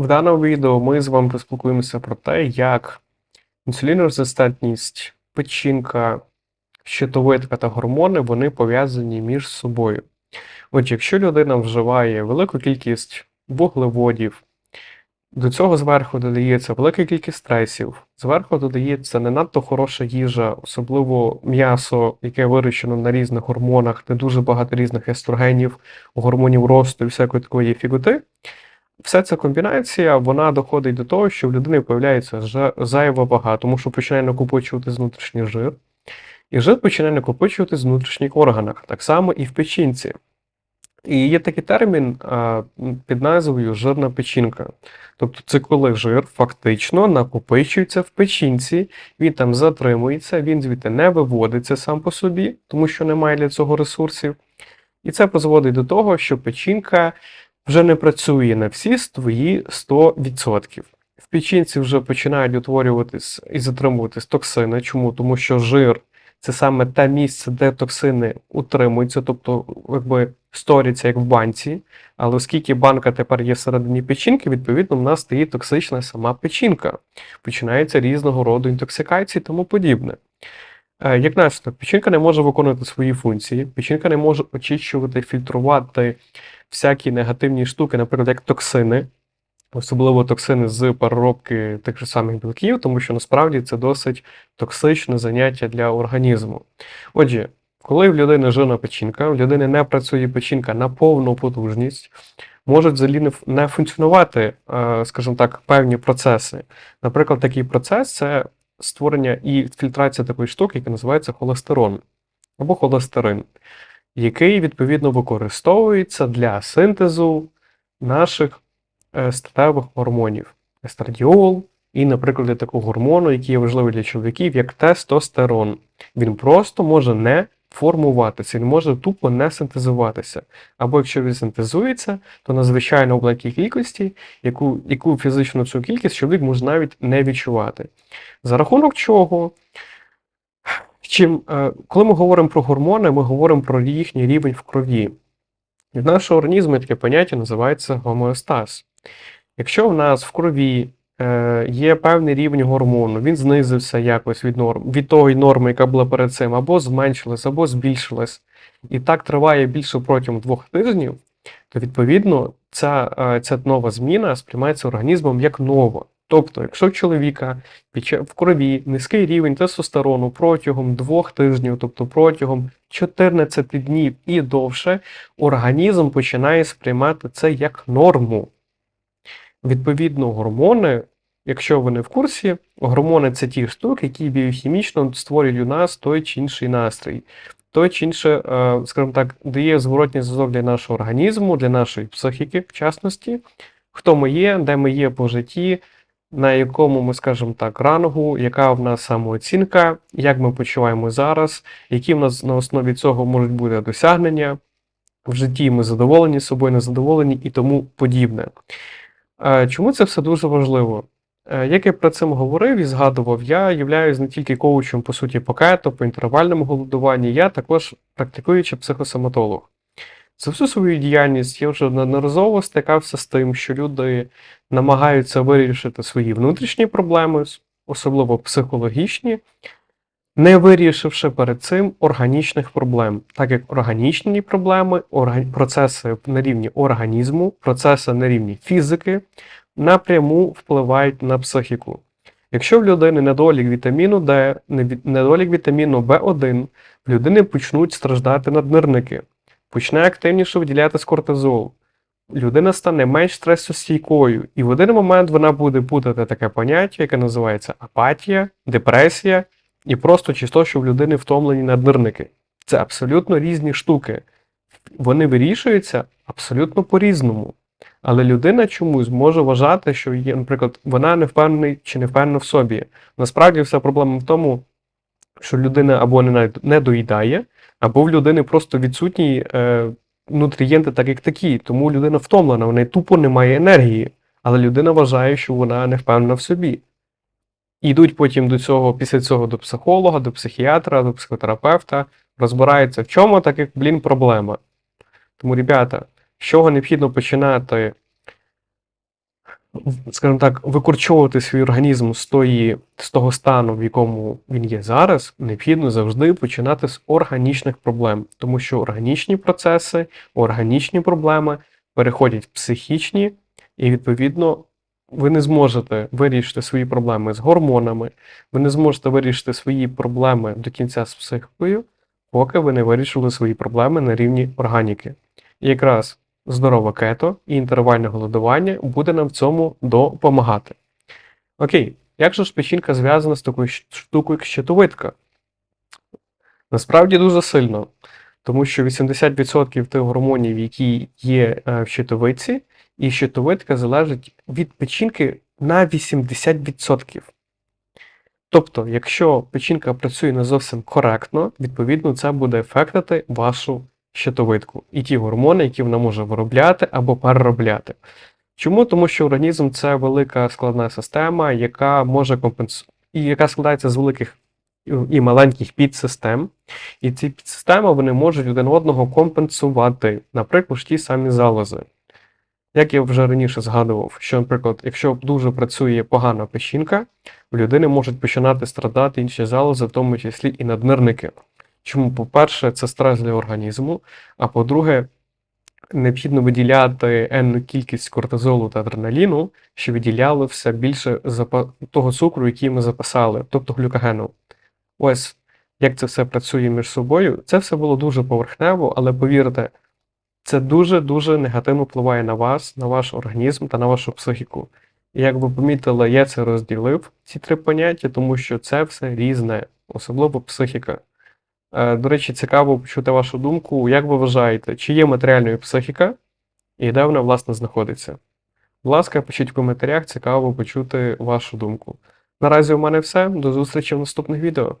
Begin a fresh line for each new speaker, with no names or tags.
В даному відео ми з вами поспілкуємося про те, як інсулінорезистентність, печінка, щитовидка та гормони вони пов'язані між собою. Отже, якщо людина вживає велику кількість вуглеводів, до цього зверху додається велика кількість стресів, зверху додається не надто хороша їжа, особливо м'ясо, яке вирощено на різних гормонах, де дуже багато різних естрогенів, гормонів росту і всякої такої фіготи. Вся ця комбінація вона доходить до того, що в людини з'являється зайва вага, тому що починає накопичувати внутрішній жир, і жир починає накопичувати в внутрішніх органах, так само і в печінці. І є такий термін під назвою жирна печінка. Тобто це коли жир фактично накопичується в печінці, він там затримується, він звідти не виводиться сам по собі, тому що немає для цього ресурсів. І це призводить до того, що печінка вже не працює на всі твої 100%. В печінці вже починають утворюватись і затримуватись токсини. Чому? Тому що жир це саме те місце, де токсини утримуються, тобто якби сторяться як в банці. Але оскільки банка тепер є всередині печінки, відповідно, в нас стає токсична сама печінка. Починається різного роду інтоксикації і тому подібне. Е, як наслідок, печінка не може виконувати свої функції, печінка не може очищувати, фільтрувати всякі негативні штуки, наприклад, як токсини, особливо токсини з переробки тих же самих білків, тому що насправді це досить токсичне заняття для організму. Отже, коли в людини жирна печінка, в людини не працює печінка на повну потужність, можуть взагалі не функціонувати, е, скажімо так, певні процеси. Наприклад, такий процес це створення і фільтрація такої штуки, яка називається холестерон або холестерин який відповідно використовується для синтезу наших е, статевих гормонів естрадіол і, наприклад, для такого гормону, який є важливий для чоловіків, як тестостерон. Він просто може не формуватися, він може тупо не синтезуватися. Або якщо він синтезується, то надзвичайно в великій кількості, яку яку фізичну цю кількість чоловік може навіть не відчувати. За рахунок чого Чим, е, коли ми говоримо про гормони, ми говоримо про їхній рівень в крові. І в нашому організмі таке поняття називається гомеостаз. Якщо в нас в крові є певний рівень гормону, він знизився якось від норм, від тої норми, яка була перед цим, або зменшилась, або збільшилась, і так триває більше протягом двох тижнів, то відповідно ця, е, ця нова зміна сприймається організмом як нова. Тобто, якщо в чоловіка в крові низький рівень тестостерону протягом двох тижнів, тобто протягом 14 днів і довше, організм починає сприймати це як норму. Відповідно, гормони, якщо ви не в курсі, гормони це ті штуки, які біохімічно створюють у нас той чи інший настрій. Той чи інше, е, скажімо так, дає зворотній зв'язок для нашого організму, для нашої психіки, в частності, хто ми є, де ми є по житті на якому ми скажемо так, рангу, яка в нас самооцінка, як ми почуваємо зараз, які в нас на основі цього можуть бути досягнення. В житті ми задоволені собою, незадоволені і тому подібне. Чому це все дуже важливо? Е, як я про це говорив і згадував, я являюсь не тільки коучем, по суті, пакету, по інтервальному голодуванні, я також практикуючий психосоматолог. За всю свою діяльність я вже неодноразово стикався з тим, що люди намагаються вирішити свої внутрішні проблеми, особливо психологічні, не вирішивши перед цим органічних проблем, так як органічні проблеми, процеси на рівні організму, процеси на рівні фізики напряму впливають на психіку. Якщо в людини недолік вітаміну D, недолік вітаміну В1, в людини почнуть страждати наднирники почне активніше виділятись кортизол. Людина стане менш стресостійкою, і в один момент вона буде путати таке поняття, яке називається апатія, депресія, і просто чисто, що в людини втомлені наднирники. Це абсолютно різні штуки. Вони вирішуються абсолютно по-різному. Але людина чомусь може вважати, що є, наприклад, вона не впевнена чи не впевнена в собі. Насправді, вся проблема в тому, що людина або не доїдає, або в людини просто відсутні е, нутрієнти, так як такі. Тому людина втомлена, в неї тупо немає енергії, але людина вважає, що вона не впевнена в собі. Йдуть потім до цього, після цього до психолога, до психіатра, до психотерапевта, розбираються, в чому так як, блін, проблема. Тому, ребята, з чого необхідно починати скажімо так, викорчовувати свій організм з, тої, з того стану, в якому він є зараз, необхідно завжди починати з органічних проблем, тому що органічні процеси, органічні проблеми переходять в психічні, і відповідно ви не зможете вирішити свої проблеми з гормонами, ви не зможете вирішити свої проблеми до кінця з психікою, поки ви не вирішили свої проблеми на рівні органіки. І якраз здорове кето і інтервальне голодування буде нам в цьому допомагати. Окей, як же ж печінка зв'язана з такою штукою, як щитовидка? Насправді дуже сильно, тому що 80% тих гормонів, які є е, в щитовидці, і щитовидка залежить від печінки на 80%. Тобто, якщо печінка працює не зовсім коректно, відповідно це буде ефектити вашу щитовидку і ті гормони, які вона може виробляти або переробляти. Чому? Тому що організм це велика складна система, яка може компенсувати, і яка складається з великих і- маленьких підсистем. І ці підсистеми вони можуть один одного компенсувати, наприклад, ті самі залози. Як я вже раніше згадував, що, наприклад, якщо дуже працює погана печінка, у людини можуть починати страдати інші залози, в тому числі і наднирники. Чому, по-перше, це стрес для організму, а по-друге, необхідно виділяти енну кількість кортизолу та адреналіну, що виділяли все більше того цукру, який ми запасали, тобто глюкогену. Ось як це все працює між собою. Це все було дуже поверхнево, але повірте, це дуже-дуже негативно впливає на вас, на ваш організм та на вашу психіку. І як ви помітили, я це розділив, ці три поняття, тому що це все різне, особливо психіка. Е, До речі, цікаво почути вашу думку. Як ви вважаєте, чи є матеріальною психіка і де вона, власне, знаходиться? Будь ласка, пишіть в коментарях, цікаво почути вашу думку. Наразі у мене все. До зустрічі в наступних відео.